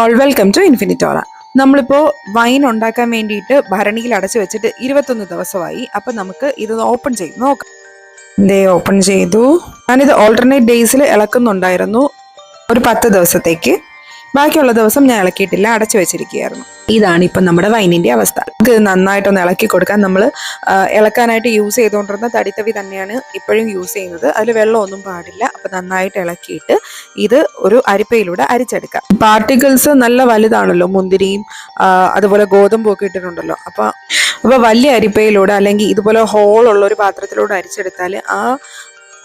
All welcome to ഇൻഫിനിറ്റോറ നമ്മളിപ്പോൾ wine ഉണ്ടാക്കാൻ വേണ്ടിയിട്ട് ഭരണിയിൽ അടച്ചു വെച്ചിട്ട് ഇരുപത്തൊന്ന് ദിവസമായി. അപ്പം നമുക്ക് ഇത് ഓപ്പൺ ചെയ്ത് നോക്കാം. ഇതേ ഓപ്പൺ ചെയ്തു. ഞാനിത് ഓൾട്ടർനേറ്റ് ഡേയ്സിൽ ഇളക്കുന്നുണ്ടായിരുന്നു. ഒരു പത്ത് ദിവസത്തേക്ക്. ബാക്കിയുള്ള ദിവസം ഞാൻ ഇളക്കിയിട്ടില്ല അടച്ചു വെച്ചിരിക്കുകയായിരുന്നു. ഇതാണ് ഇപ്പം നമ്മുടെ വൈനിന്റെ അവസ്ഥ. നമുക്ക് നന്നായിട്ടൊന്ന് ഇളക്കി കൊടുക്കാൻ നമ്മൾ ഇളക്കാനായിട്ട് യൂസ് ചെയ്തുകൊണ്ടിരുന്ന തടിത്തവി തന്നെയാണ് ഇപ്പോഴും യൂസ് ചെയ്യുന്നത്. അതിൽ വെള്ളമൊന്നും പാടില്ല. അപ്പം നന്നായിട്ട് ഇളക്കിയിട്ട് ഇത് ഒരു അരിപ്പയിലൂടെ അരിച്ചെടുക്കാം. പാർട്ടിക്കിൾസ് നല്ല വലുതാണല്ലോ മുന്തിരിയും അതുപോലെ ഗോതമ്പും ഒക്കെ ഇട്ടിട്ടുണ്ടല്ലോ. അപ്പോൾ അപ്പോൾ വലിയ അരിപ്പയിലൂടെ അല്ലെങ്കിൽ ഇതുപോലെ ഹോളുള്ള ഒരു പാത്രത്തിലൂടെ അരിച്ചെടുത്താൽ ആ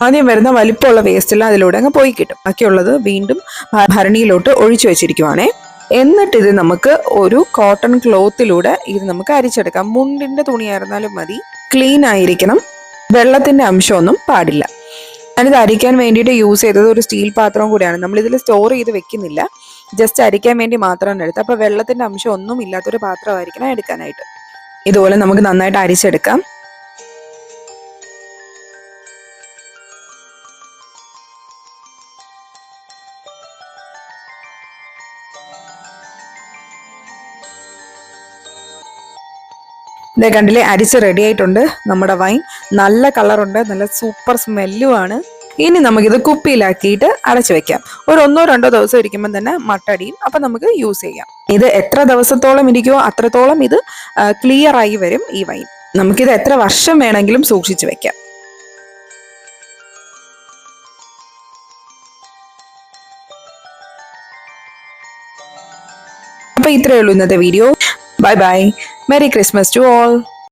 ആദ്യം വരുന്ന വലിപ്പമുള്ള വേസ്റ്റ് എല്ലാം അതിലൂടെ അങ്ങ് പോയി കിട്ടും. ബാക്കിയുള്ളത് വീണ്ടും ഭരണിയിലോട്ട് ഒഴിച്ചു വെച്ചിരിക്കുവാണേ. എന്നിട്ട് ഇത് നമുക്ക് ഒരു കോട്ടൺ ക്ലോത്തിലൂടെ ഇത് നമുക്ക് അരിച്ചെടുക്കാം. മുണ്ടിന്റെ തുണിയായിരുന്നാലും മതി. ക്ലീൻ ആയിരിക്കണം. വെള്ളത്തിന്റെ അംശമൊന്നും പാടില്ല. ഞാനിത് അരിക്കാൻ വേണ്ടിയിട്ട് യൂസ് ചെയ്തത് ഒരു സ്റ്റീൽ പാത്രം കൂടിയാണ്. നമ്മൾ ഇതിൽ സ്റ്റോർ ചെയ്ത് വെക്കുന്നില്ല. ജസ്റ്റ് അരിക്കാൻ വേണ്ടി മാത്രമാണ് എടുത്തത്. അപ്പൊ വെള്ളത്തിന്റെ അംശം ഒന്നും ഇല്ലാത്തൊരു പാത്രമായിരിക്കണം എടുക്കാനായിട്ട്. ഇതുപോലെ നമുക്ക് നന്നായിട്ട് അരിച്ചെടുക്കാം. ഇതേ കണ്ടില്ലേ അരിച്ച് റെഡി ആയിട്ടുണ്ട് നമ്മുടെ വൈൻ നല്ല കളറുണ്ട് നല്ല സൂപ്പർ സ്മെല്ലുമാണ് ഇനി നമുക്കിത് കുപ്പിയിലാക്കിയിട്ട് അടച്ചു വെക്കാം. ഒരു ഒന്നോ രണ്ടോ ദിവസം ഇരിക്കുമ്പോൾ തന്നെ മട്ടടിയും അപ്പം നമുക്ക് യൂസ് ചെയ്യാം. ഇത് എത്ര ദിവസത്തോളം ഇരിക്കുമോ അത്രത്തോളം ഇത് ക്ലിയർ ആയി വരും ഈ വൈൻ നമുക്കിത് എത്ര വർഷം വേണമെങ്കിലും സൂക്ഷിച്ചു വെക്കാം. അപ്പോൾ ഇത്രയേ ഉള്ളൂ ഇന്നത്തെ video bye bye merry Christmas to all